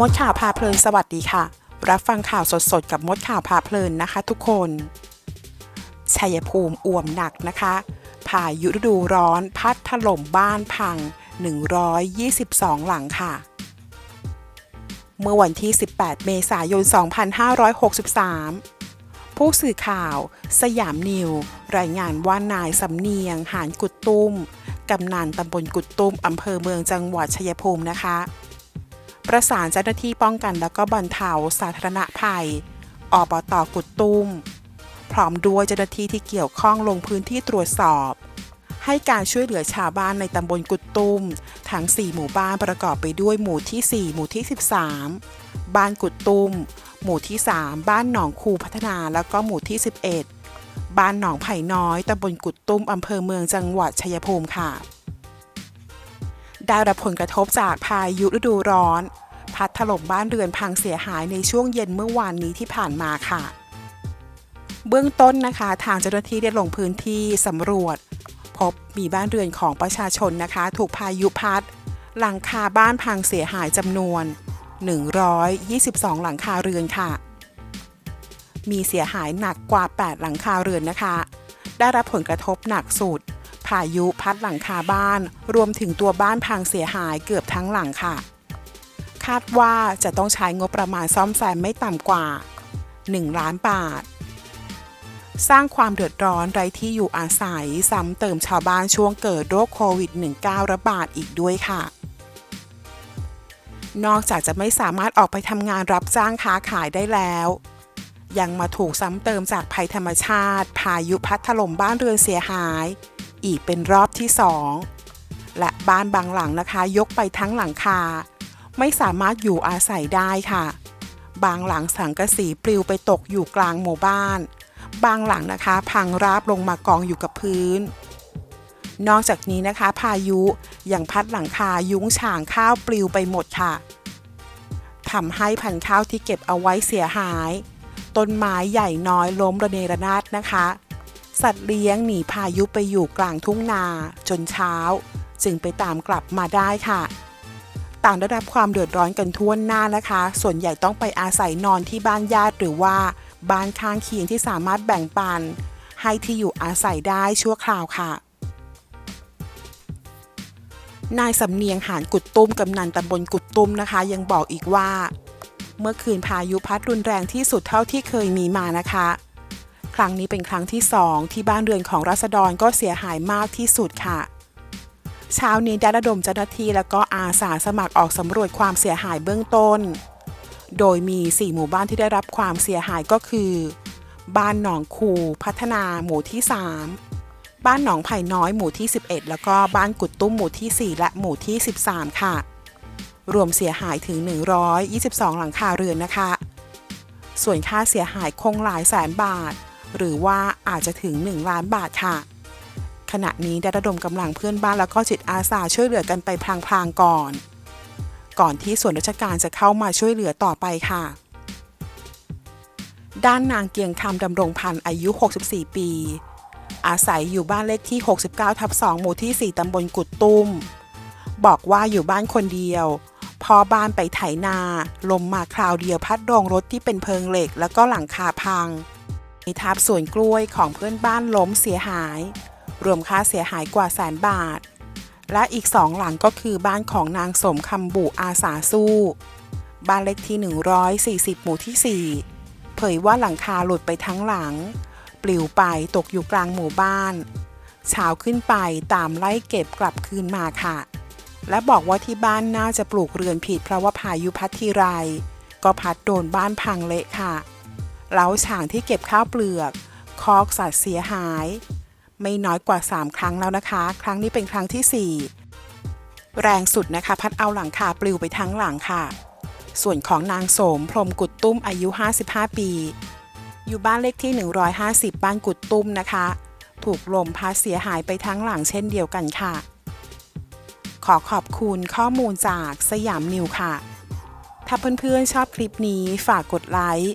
มดข่าวพาเพลินสวัสดีค่ะ รับฟังข่าวสดๆ กับมดข่าวพาเพลินนะคะทุกคน ชัยภูมิอ่วมหนักนะคะพายุฤดูร้อนพัดถล่มบ้านพัง 122 หลังค่ะ เมื่อวันที่ 18 เมษายน 2563 ผู้สื่อข่าว สยามนิว รายงานว่านายสำเนียง หานกุดตุ้ม กำนันตำบลกุดตุ้มอำเภอเมืองจังหวัดชัยภูมินะคะ ประสานเจ้าหน้าที่ป้องกันและก็บรรเทาสาธารณภัย อบตกุดตุ้ม พร้อมด้วยเจ้าหน้าที่ที่เกี่ยวข้องลงพื้นที่ตรวจสอบ ให้การช่วยเหลือชาวบ้านในตำบลกุดตุ้ม ทั้ง 4 หมู่บ้านประกอบไปด้วยหมู่ที่ 4 หมู่ที่ 13 บ้านกุดตุ้ม หมู่ที่ 3 บ้านหนองคูพัฒนาแล้วก็หมู่ที่ 11 บ้านหนองไผ่น้อยตำบลกุดตุ้มอำเภอเมืองจังหวัดชัยภูมิค่ะ ได้รับผลกระทบจากพายุฤดูร้อน พัดถล่มบ้านเรือนพังเสียหายในช่วงเย็นเมื่อวานนี้ที่ผ่านมาค่ะ เบื้องต้นนะคะ ทางเจ้าหน้าที่ได้ลงพื้นที่สำรวจ พบมีบ้านเรือนของประชาชนนะคะ ถูกพายุพัด หลังคาบ้านพังเสียหายจำนวน 122 หลังคาเรือนค่ะ มีเสียหายหนักกว่า 8 หลังคาเรือนนะคะ ได้รับผลกระทบหนักสุด พายุพัดหลังคาบ้าน รวมถึงตัวบ้านพังเสียหายเกือบทั้งหลังค่ะ คาดว่าจะต้องใช้งบประมาณซ่อมแซมไม่ต่ำกว่า 1 ล้านบาท สร้างความเดือดร้อนไร้ที่อยู่อาศัย ซ้ำเติมชาวบ้านช่วงเกิดโรคโควิด -19 ระบาดอีกด้วยค่ะนอกจากจะไม่สามารถออกไปทำงานรับจ้างค้าขายได้แล้ว ยังมาถูกซ้ำเติมจากภัยธรรมชาติ พายุพัดถล่มบ้านเรือนเสียหาย อีกเป็นรอบที่สองและบ้านบางหลังนะคะ ยกไปทั้งหลังคา ไม่สามารถอยู่อาศัยได้ค่ะ บางหลังสังกะสีปลิวไปตกอยู่กลางหมู่บ้าน บางหลังนะคะ พังราบลงมากองอยู่กับพื้น นอกจากนี้นะคะ พายุยังพัดหลังคายุ้งฉางข้าวปลิวไปหมดค่ะทำให้พันธุ์ข้าวที่เก็บเอาไว้เสียหาย ต้นไม้ใหญ่น้อยล้มระเนระนาดนะคะ สัตว์เลี้ยงหนีพายุไปอยู่กลางทุ่งนาจนเช้า จึงไปตามกลับมาได้ค่ะ ต่างได้รับความเดือดร้อนกันทั่วหน้านะคะ ส่วนใหญ่ต้องไปอาศัยนอนที่บ้านญาติหรือว่าบ้านข้างเคียงที่สามารถแบ่งปัน ให้ที่อยู่อาศัยได้ชั่วคราวค่ะนายสำเนียงหานกุดตุ้มกำนันตำบลกุดตุ้มนะคะ ยังบอกอีกว่า เมื่อคืนพายุพัดรุนแรงที่สุดเท่าที่เคยมีมานะคะ ครั้งนี้เป็นครั้งที่สองที่บ้านเรือนของรัษฎรก็เสียหายมากที่สุดค่ะ เช้านี้ได้ระดมเจ้าหน้าที่แล้วก็อาสาสมัครออกสำรวจความเสียหายเบื้องต้น โดยมี 4 หมู่บ้านที่ได้รับความเสียหายก็คือ บ้านหนองคู พัฒนาหมู่ที่ 3 บ้านหนองไผ่น้อยหมู่ที่ 11 แล้วก็บ้านกุดตุ้มหมู่ที่ 4 และหมู่ที่ 13 ค่ะ รวมเสียหายถึง 122 หลังคาเรือนนะคะส่วนค่าเสียหายคงหลายแสนบาท หรือว่าอาจจะถึง 1 ล้านบาทค่ะ ขณะนี้ได้ระดมกำลังเพื่อนบ้านแล้วก็จิตอาสาช่วยเหลือกันไปพลางๆก่อน ก่อนที่ส่วนราชการจะเข้ามาช่วยเหลือต่อไปค่ะ ด้านนางเกียงคำดำรงพันธ์อายุ 64 ปี อาศัยอยู่บ้านเลขที่ 69ทับ2หมู่ที่ 4ตำบลกุดตุ้ม บอกว่าอยู่บ้านคนเดียวพอบ้านไปไถนา ลมมาคราวเดียวพัดโรงรถที่เป็นเพิงเหล็ก แล้วก็หลังคาพัง มีทับสวนกล้วยของเพื่อนบ้านล้มเสียหาย รวมค่าเสียหายกว่าแสนบาท และอีกสองหลังก็คือบ้านของนางสมคำบุอาสาสู้ บ้านเลขที่ 140 หมู่ที่ 4 เผยว่าหลังคาหลุดไปทั้งหลัง ปลิวไปตกอยู่กลางหมู่บ้านเช้าขึ้นไปตามไล่เก็บกลับคืนมาค่ะ และบอกว่าที่บ้านน่าจะปลูกเรือนผิดเพราะว่าพายุพัดทีไร ก็พัดโดนบ้านพังเละค่ะ เล้าฉางที่เก็บข้าวเปลือก คอกสัตว์เสียหาย ไม่น้อยกว่า 3 ครั้งแล้วนะคะ ครั้งนี้เป็นครั้งที่ 4 แรงสุดนะคะ พัดเอาหลังคาปลิวไปทั้งหลังค่ะ ส่วนของนางโสมพรมกุดตุ้มอายุ 55 ปี อยู่บ้านเลขที่ 150 บ้านกุดตุ้มนะคะ ถูกลมพัดเสียหายไปทั้งหลังเช่นเดียวกันค่ะ ขอขอบคุณข้อมูลจากสยามนิวค่ะ ถ้าเพื่อนๆชอบคลิปนี้ฝากกดไลค์